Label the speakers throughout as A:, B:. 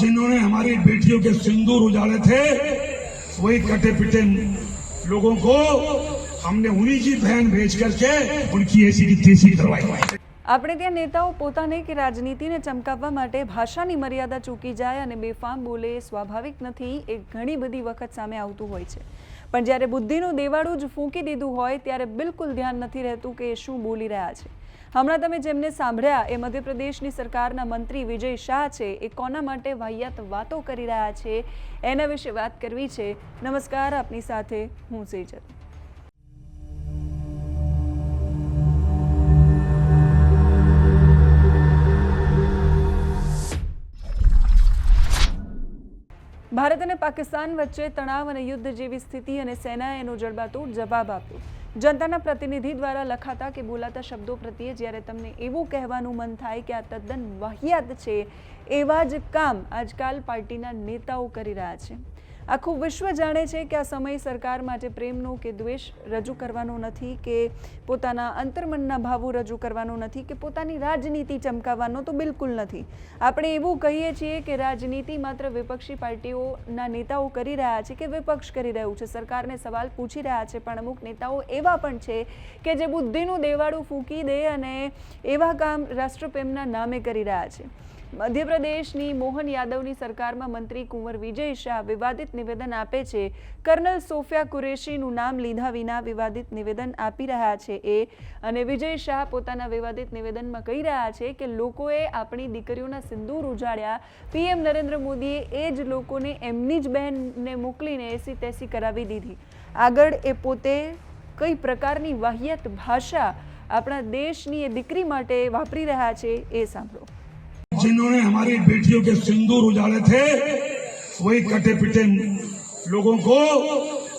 A: जिन्होंने हमारी बेटियों के सिंदूर उजाड़े थे वही कटे पिटे लोगों को हमने उन्हीं की बहन भेज करके उनकी ऐसी की तैसी करवाई
B: આપણે ત્યાં નેતાઓ પોતાને કે રાજનીતિને ચમકાવવા માટે ભાષાની મર્યાદા ચૂકી જાય અને બેફામ બોલે એ સ્વાભાવિક નથી એ ઘણી બધી વખત સામે આવતું હોય છે પણ જ્યારે બુદ્ધિનું દેવાળું જ ફૂંકી દીધું હોય ત્યારે બિલકુલ ધ્યાન નથી રહેતું કે એ શું બોલી રહ્યા છે હમણાં તમે જેમને સાંભળ્યા એ મધ્યપ્રદેશની સરકારના મંત્રી વિજય શાહ છે, એ કોના માટે વાહિયાત વાતો કરી રહ્યા છે, એના વિશે વાત કરવી છે. નમસ્કાર, આપની સાથે હું સેજલ. ભારત અને પાકિસ્તાન વચ્ચે તણાવ અને યુદ્ધ જેવી સ્થિતિ અને સેનાએ એનો જડબાતોડ જવાબ આપ્યો. જનતાના પ્રતિનિધિ દ્વારા લખાતા કે બોલાતા શબ્દો પ્રત્યે જ્યારે તમને એવું કહેવાનું મન થાય કે આ તદ્દન વાહિયાત છે, એવા જ કામ આજકાલ પાર્ટીના નેતાઓ કરી રહ્યા છે. આખું વિશ્વ જાણે છે કે આ સમય સરકાર માટે પ્રેમનો કે દ્વેષ રજૂ કરવાનો નથી, કે પોતાના અંતર્મનના ભાવો રજૂ કરવાનો નથી, કે પોતાની રાજનીતિ ચમકાવવાનો તો બિલકુલ નથી. આપણે એવું કહીએ છીએ કે રાજનીતિ માત્ર વિપક્ષી પાર્ટીઓના નેતાઓ કરી રહ્યા છે કે વિપક્ષ કરી રહ્યું છે. સરકારને સવાલ પૂછી રહ્યા છે, પણ અમુક નેતાઓ એવા પણ છે કે જે બુદ્ધિનું દેવાળું ફૂંકી દે અને એવા કામ રાષ્ટ્રપ્રેમના નામે કરી રહ્યા છે. મધ્યપ્રદેશની મોહન યાદવની સરકારમાં મંત્રી કુંવર વિજય શાહ વિવાદિત નિવેદન આપે છે. કર્નલ સોફિયા કુરેશીનું નામ લીધા વિના વિવાદિત નિવેદન આપી રહ્યા છે એ. અને વિજય શાહ પોતાના વિવાદિત નિવેદનમાં કહી રહ્યા છે કે લોકોએ આપણી દીકરીઓના સિંદૂર ઉજાડ્યા પીએમ નરેન્દ્ર મોદીએ એ જ લોકોને એમની જ બહેનને મોકલીને એસી તેસી કરાવી દીધી. આગળ એ પોતે કઈ પ્રકારની વાહ્યત ભાષા આપણા દેશની એ દીકરી માટે વાપરી રહ્યા છે એ સાંભળો.
A: जिन्होंने हमारी बेटियों के सिंदूर उजाड़े थे, वही कटे पिटे लोगों को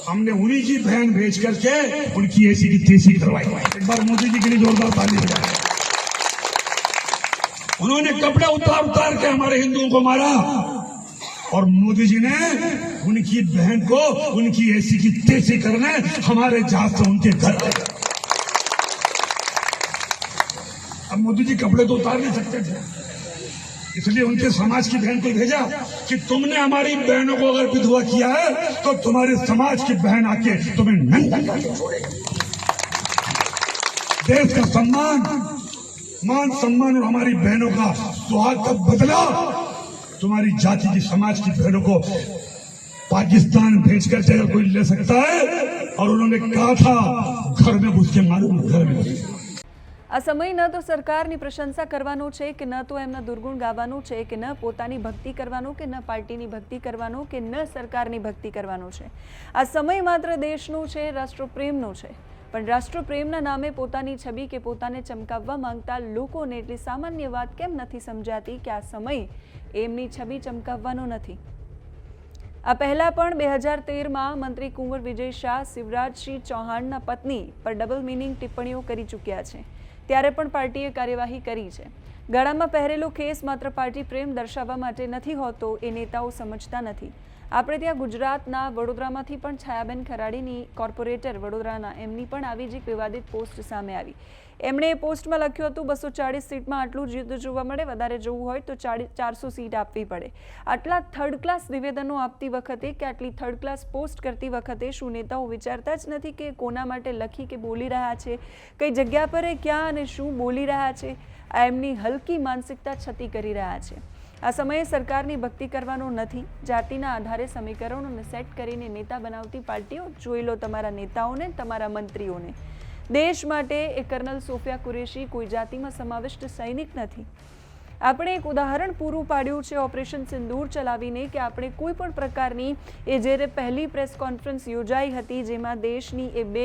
A: हमने उन्हीं की बहन भेज करके उनकी ऐसी की तैसी करवाई। एक बार मोदी जी के लिए जोरदार ताली बजाए उन्होंने कपड़े उतार उतार के हमारे हिंदुओं को मारा और मोदी जी ने उनकी बहन को उनकी ऐसी की तैसी करने हमारे जहाज़ से उनके घर आए। अब मोदी जी कपड़े तो उतार नहीं सकते थे। इसलिए उनके समाज की बहन को भेजा कि तुमने हमारी बहनों को अगर विधवा किया है तो तुम्हारे समाज की बहन आके तुम्हें नंगा करके देश का सम्मान, मान सम्मान और हमारी बहनों का सुहाग का बदला तुम्हारी जाति की समाज की बहनों को पाकिस्तान भेज कर अगर कोई ले सकता है? और उन्होंने कहा था, घर में घुस के मालूम घर में घुस
B: આ સમય ન તો સરકારની પ્રશંસા કરવાનો છે કે ન તો એમના દુર્ગુણ ગાવાનું છે કે ન પોતાની ભક્તિ કરવાનો કે ન પાર્ટીની ભક્તિ કરવાનો કે ન સરકારની ભક્તિ કરવાનો છે. આ સમય માત્ર દેશનો છે, રાષ્ટ્રપ્રેમનો છે. પણ રાષ્ટ્રપ્રેમના નામે પોતાની છબી કે પોતાને ચમકાવવા માંગતા લોકોને એટલી સામાન્ય વાત કેમ નથી સમજાતી કે આ સમય એમની છબી ચમકાવવાનો નથી? આ પહેલાં પણ બે હજાર તેરમાં મંત્રી કુંવર વિજય શાહ, શિવરાજસિંહ ચૌહાણના પત્ની પર ડબલ મિનિંગ ટિપ્પણીઓ કરી ચૂક્યા છે. ત્યારે પણ પાર્ટીએ કાર્યવાહી કરી છે. ગળામાં પહેરેલો કેસ માત્ર પાર્ટી પ્રેમ દર્શાવવા માટે નથી હોતો, એ નેતાઓ સમજતા નથી. આપણે ત્યાં ગુજરાતના વડોદરામાંથી પણ છાયાબેન ખરાડીની કોર્પોરેટર વડોદરાના, એમની પણ આવી જ એક વિવાદિત પોસ્ટ સામે આવી. એમણે એ પોસ્ટમાં લખ્યું હતું, બસો ચાળીસ સીટમાં આટલું જ જોવા મળે, વધારે જોવું હોય તો ચારસો સીટ આપવી પડે. આટલા થર્ડ ક્લાસ નિવેદનો આપતી વખતે કે આટલી થર્ડ ક્લાસ પોસ્ટ કરતી વખતે શું નેતાઓ વિચારતા જ નથી કે કોના માટે લખી કે બોલી રહ્યા છે? કઈ જગ્યા પર ક્યાં અને શું બોલી રહ્યા છે? આ એમની હલકી માનસિકતા છતી કરી રહ્યા છે. આ સમયે સરકારની ભક્તિ કરવાનો નથી. જાતિના આધારે સમીકરણોને સેટ કરીને નેતા બનાવતી પાર્ટીઓ જોઈ લો તમારા નેતાઓને, તમારા મંત્રીઓને. દેશ માટે એ કર્નલ સોફિયા કુરેશી કોઈ જાતિમાં સમાવિષ્ટ સૈનિક નથી. આપણે એક ઉદાહરણ પૂરું પાડ્યું છે ઓપરેશન સિંદૂર ચલાવીને કે આપણે કોઈ પણ પ્રકારની એ જ્યારે પહેલી પ્રેસ કોન્ફરન્સ યોજાઈ હતી જેમાં દેશની એ બે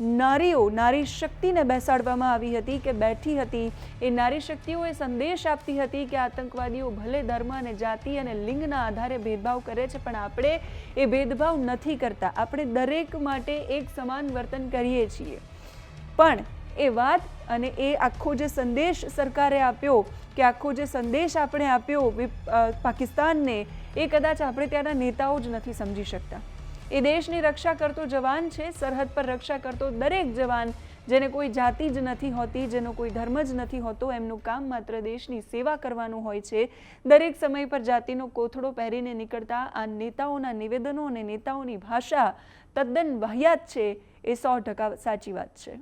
B: નારીઓ, નારી શક્તિને બેસાડવામાં આવી હતી કે બેઠી હતી, એ નારી શક્તિઓએ સંદેશ આપતી હતી કે આતંકવાદીઓ ભલે ધર્મ અને જાતિ અને લિંગના આધારે ભેદભાવ કરે છે, પણ આપણે એ ભેદભાવ નથી કરતા. આપણે દરેક માટે એક સમાન વર્તન કરીએ છીએ. પણ એ વાત અને એ આખો જે સંદેશ સરકારે આપ્યો, કે આખો જે સંદેશ આપણે આપ્યો પાકિસ્તાનને, એ કદાચ આપણે ત્યાંના નેતાઓ જ નથી સમજી શકતા. એ દેશની રક્ષા કરતો જવાન છે, સરહદ પર રક્ષા કરતો દરેક જવાન, જેને કોઈ જાતિ જ નથી હોતી, જેનો કોઈ ધર્મ જ નથી હોતો, એમનું કામ માત્ર દેશની સેવા કરવાનું હોય છે. દરેક સમય પર જાતિનો કોથળો પહેરીને નીકળતા આ નેતાઓના નિવેદનો અને નેતાઓની ભાષા તદ્દન વાહિયાત છે, એ સો ટકા સાચી વાત છે.